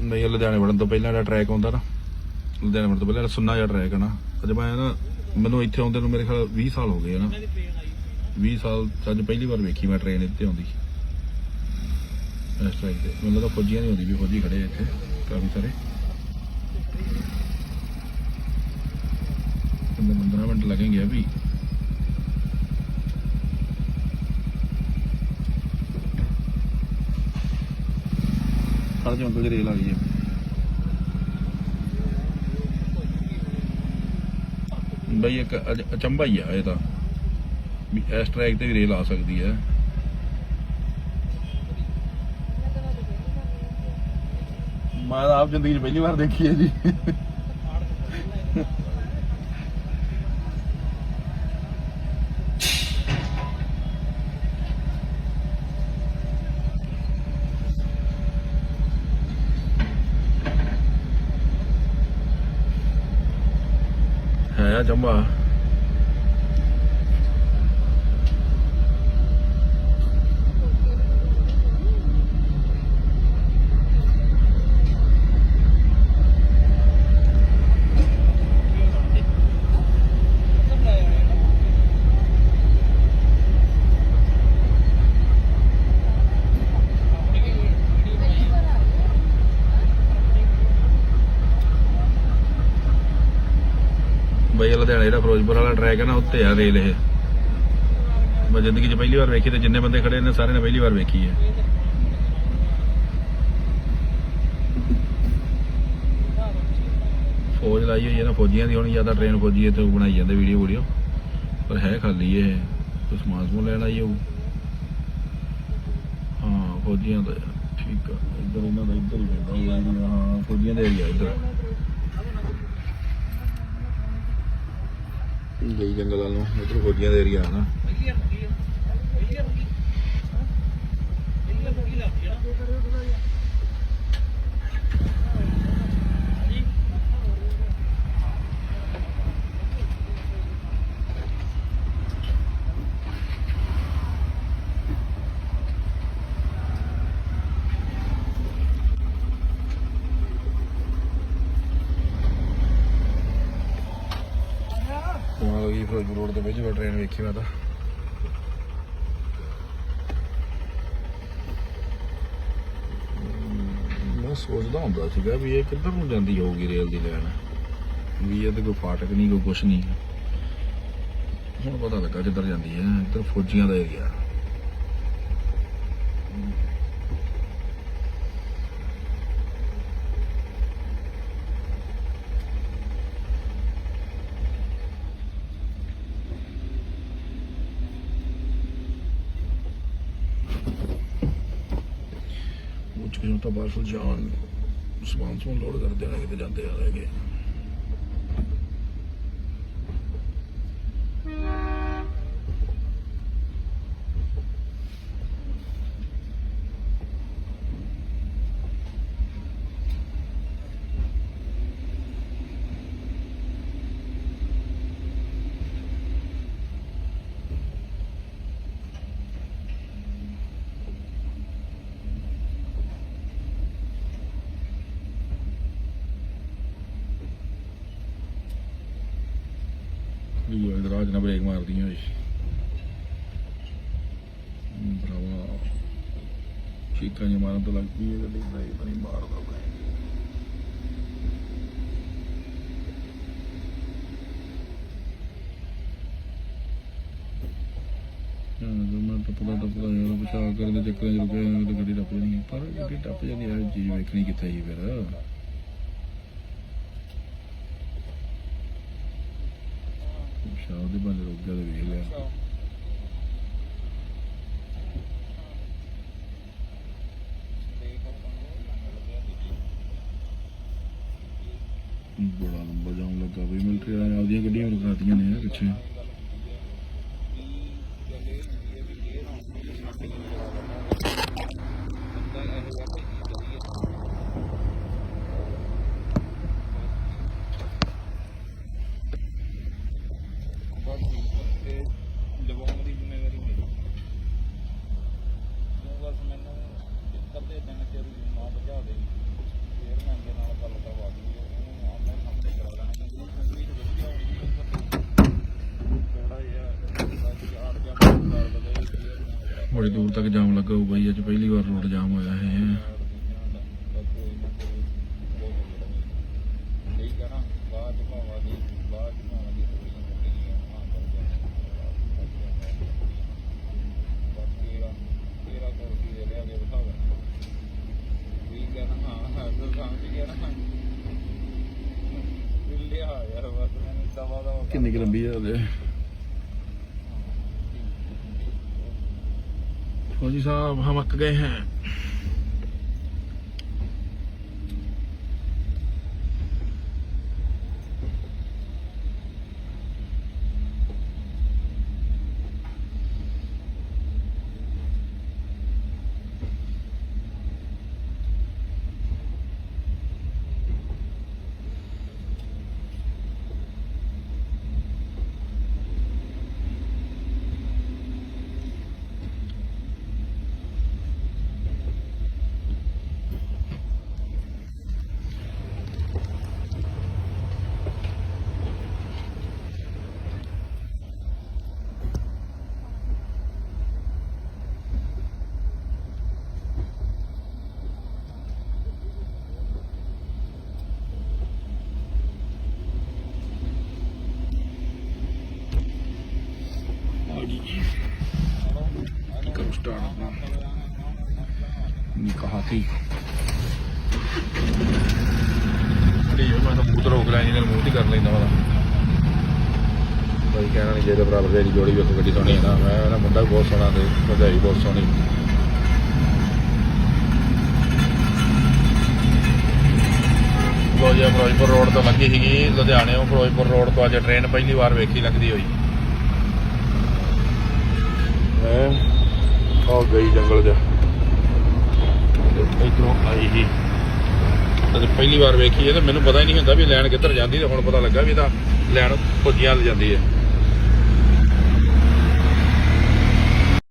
ਨਹੀਂ ਲੁਧਿਆਣੇ ਵੜਨ ਤੋਂ ਪਹਿਲਾਂ ਜਿਹੜਾ ਟਰੈਕ ਆਉਂਦਾ ਨਾ, ਲੁਧਿਆਣੇ ਵੜਨ ਤੋਂ ਪਹਿਲਾਂ ਜਿਹੜਾ ਸੁੰਨਾ ਜਿਹਾ ਟਰੈਕ ਹੈ ਨਾ, ਅੱਜ ਮੈਂ ਨਾ, ਮੈਨੂੰ ਇੱਥੇ ਆਉਂਦੇ ਨੂੰ ਮੇਰੇ ਖਿਆਲ 20 ਸਾਲ ਹੋ ਗਏ ਹੈ ਨਾ। 20 ਸਾਲ ਅੱਜ ਪਹਿਲੀ ਵਾਰ ਵੇਖੀ ਮੈਂ ਟ੍ਰੇਨ ਇੱਥੇ ਆਉਂਦੀ। ਇਸ ਟਰੈਕ ਤੇ। ਮੈਨੂੰ ਤਾਂ ਫੌਜੀਆਂ ਨਹੀਂ ਹੁੰਦੀ ਵੀ ਫੌਜੀ ਖੜੇ ਇੱਥੇ, ਕਾਫੀ ਸਾਰੇ। ਕਿੰਨੇ 15 ਮਿੰਟ ਲੱਗਣਗੇ ਅਭੀ ਖੜ ਜਾ ਅੰਕਲ ਜੀ ਰੇਲ ਆ ਗਈ ਹੈ। ਬਈ ਇੱਕ ਅਚੰਭਾ ਹੀ ਆ ਇਹ ਤਾਂ। ਵੀ ਇਸ ਟਰੈਕ ਤੇ ਵੀ ਰੇਲ ਆ ਸਕਦੀ ਹੈ। ਮੈਂ ਤਾਂ ਆਪ ਜ਼ਿੰਦਗੀ 'ਚ ਪਹਿਲੀ ਵਾਰ ਦੇਖੀ ਹੈ ਜੀ। ਹੈ ਅਚੰਭਾ ਲੁਧਿਆਣੇ ਜਿਹੜਾ ਫਿਰੋਜ਼ਪੁਰ ਵਾਲਾ ਟਰੈਕ ਹੈ ਨਾ, ਉੱਤੇ ਆ ਰੇਲ ਇਹ। ਮੈਂ ਜ਼ਿੰਦਗੀ 'ਚ ਪਹਿਲੀ ਵਾਰ ਵੇਖੀ ਤੇ ਜਿੰਨੇ ਬੰਦੇ ਖੜੇ ਨੇ, ਸਾਰਿਆਂ ਨੇ ਪਹਿਲੀ ਵਾਰ ਵੇਖੀ ਹੈ। ਫੌਜ ਲਾਈ ਹੋਈ ਹੈ ਨਾ, ਫੌਜੀਆਂ ਦੀ ਹੋਣੀ ਜ਼ਿਆਦਾ ਟ੍ਰੇਨ ਫੌਜੀ ਇੱਥੇ ਬਣਾਈ ਜਾਂਦੇ ਵੀਡੀਓ ਵੀਡੀਓ। ਪਰ ਹੈ ਖਾਲੀ ਇਹ, ਕੋਈ ਸਮਾਨ ਸਮੂਨ ਲੈਣ ਆਈ ਹੋਊ। ਹਾਂ, ਫੌਜੀਆਂ ਦਾ, ਠੀਕ ਆ। ਇੱਧਰ ਇਹਨਾਂ ਦਾ ਇੱਧਰ ਹੀ ਪੈਂਦਾ ਹਾਂ, ਫੌਜੀਆਂ ਦਾ ਏਰੀਆ ਇੱਧਰ। ਗਈ ਜੰਗਲਾਂ ਨੂੰ ਮਤਲਬ ਫੌਜੀਆਂ ਦਾ ਏਰੀਆ ਆ ਨਾ। ਕਮਾਲ ਗਈ ਫਿਰੋਜ਼ਪੁਰ ਰੋਡ ਤੇ ਪਹਿਲੀ ਵਾਰ ਟ੍ਰੇਨ ਵੇਖੀ ਮੈਂ ਤਾਂ। ਮੈਂ ਸੋਚਦਾ ਹੁੰਦਾ ਸੀਗਾ ਵੀ ਇਹ ਕਿੱਧਰ ਨੂੰ ਜਾਂਦੀ ਹੋਊਗੀ ਰੇਲ ਦੀ ਲਾਈਨ ਵੀ ਇਹਦੇ ਕੋਈ ਫਾਟਕ ਨਹੀਂ, ਕੋਈ ਕੁਛ ਨਹੀਂ। ਹੁਣ ਪਤਾ ਲੱਗਾ ਕਿੱਧਰ ਜਾਂਦੀ ਹੈ, ਇੱਧਰ ਫੌਜੀਆਂ ਦਾ ਏਰੀਆ ਉੱਚ ਕਿਸਮ ਤਾਂ ਬਾਹਰ ਜਾਣ ਸਮਾਨ ਸਮੂਨ ਲੋਡ ਕਰ ਦੇਣਾ ਕਿਤੇ ਜਾਂਦੇ ਆ ਰਹਿਗੇ ਵੀ ਉਹ ਰਾਜ ਨਾਲ ਬ੍ਰੇਕ ਮਾਰਦੀਆਂ ਹੋਈ ਭਰਾਵਾ। ਚੀਕਾਂ ਜਿਹਾ ਮਾਰਨ ਤੋਂ ਲੱਗ ਪਈ ਇਹ ਗੱਡੀ ਬ੍ਰੇਕ ਨਹੀਂ ਮਾਰਦਾ ਬਈ ਮੈਂ ਟੱਪਦਾ ਟੱਪਦਾ ਯਾਰ ਬਚਾਅ ਕਰਨ ਦੇ ਚੱਕਰਾਂ 'ਚ ਰੁਕਿਆ ਹੋਇਆ, ਗੱਡੀ ਟੱਪ ਜਾਣੀ ਪਰ ਗੱਡੀ ਟੱਪ ਜਾਂਦੀ ਹੈ ਚੀਜ਼ ਵੇਖਣੀ ਕਿੱਥੇ ਸੀ ਫਿਰ? ਸ਼ਾਹ ਦੇ ਬੰਦੇ ਰੁਕ ਗਿਆ ਤੇ ਵੇਖ ਲਿਆ। ਬੜਾ ਲੰਬਾ ਜਾਮ ਲੱਗਾ ਬਈ ਮਿਲਟਰੀ ਵਾਲਿਆਂ ਨੇ ਆਪਦੀਆਂ ਗੱਡੀਆਂ ਵੀ ਰੁਕਾਤੀਆਂ ਨੇ ਪਿੱਛੇ। ਲਵਾਉਣ ਦੀ ਜ਼ਿੰਮੇਵਾਰੀ ਮੇਰੀ ਤੂੰ ਬਸ ਮੈਨੂੰ ਅੱਧੇ ਦਿਨ ਚ ਨਾ ਬਚਾ ਦੇ ਬੜੀ ਦੂਰ ਤੱਕ ਜਾਮ ਲੱਗਾ ਹੋਊ ਬਾਈ, ਅੱਜ ਪਹਿਲੀ ਵਾਰ ਰੋਡ ਜਾਮ ਹੋਇਆ ਹੈ। ਕਿੰਨੀ ਕੁ ਲੰਬੀ ਹੈ ਉਹਦੇ फौजी साहब हम अक गए हैं ਬਾਕੀ। ਲਈ ਉਹ ਮੈਂ ਤਾਂ ਮੂੰਹ ਤੋਂ ਰੋਕ ਲਿਆ ਕਰ ਲੈਂਦਾ ਉਹਦਾ ਕੋਈ ਕਹਿਣਾ ਨਹੀਂ ਜਿਹਦੇ ਬਰਾਬਰ ਜਿਹੜੀ ਜੋੜੀ ਵੇਖੋ ਗੱਡੀ ਸੋਹਣੀ ਨਾ, ਮੈਂ ਇਹਦਾ ਮੁੰਡਾ ਵੀ ਬਹੁਤ ਸੋਹਣਾ ਤੇ ਭਜਾਈ ਬਹੁਤ ਸੋਹਣੀ। ਲੋ ਜੀ ਫਿਰੋਜ਼ਪੁਰ ਰੋਡ ਤੋਂ ਲੱਗੀ ਸੀਗੀ, ਲੁਧਿਆਣੇੋਂ ਫਿਰੋਜ਼ਪੁਰ ਰੋਡ ਤੋਂ ਅੱਜ ਟ੍ਰੇਨ ਪਹਿਲੀ ਵਾਰ ਵੇਖੀ ਲੱਗਦੀ ਹੋਈ। ਹੈ? ਆ ਗਈ ਜੰਗਲ ਜਾ ਇਧਰੋਂ ਆਈ ਹੀ ਤੇ ਪਹਿਲੀ ਵਾਰ ਵੇਖੀ ਹੈ ਤੇ ਮੈਨੂੰ ਪਤਾ ਹੀ ਨਹੀਂ ਹੁੰਦਾ ਵੀ ਲੈਣ ਕਿੱਧਰ ਜਾਂਦੀ ਤੇ ਹੁਣ ਪਤਾ ਲੱਗਾ ਵੀ ਇਹਦਾ ਲੈਣ ਭੁੱਜੀਆਂ ਜਾਂਦੀ ਹੈ।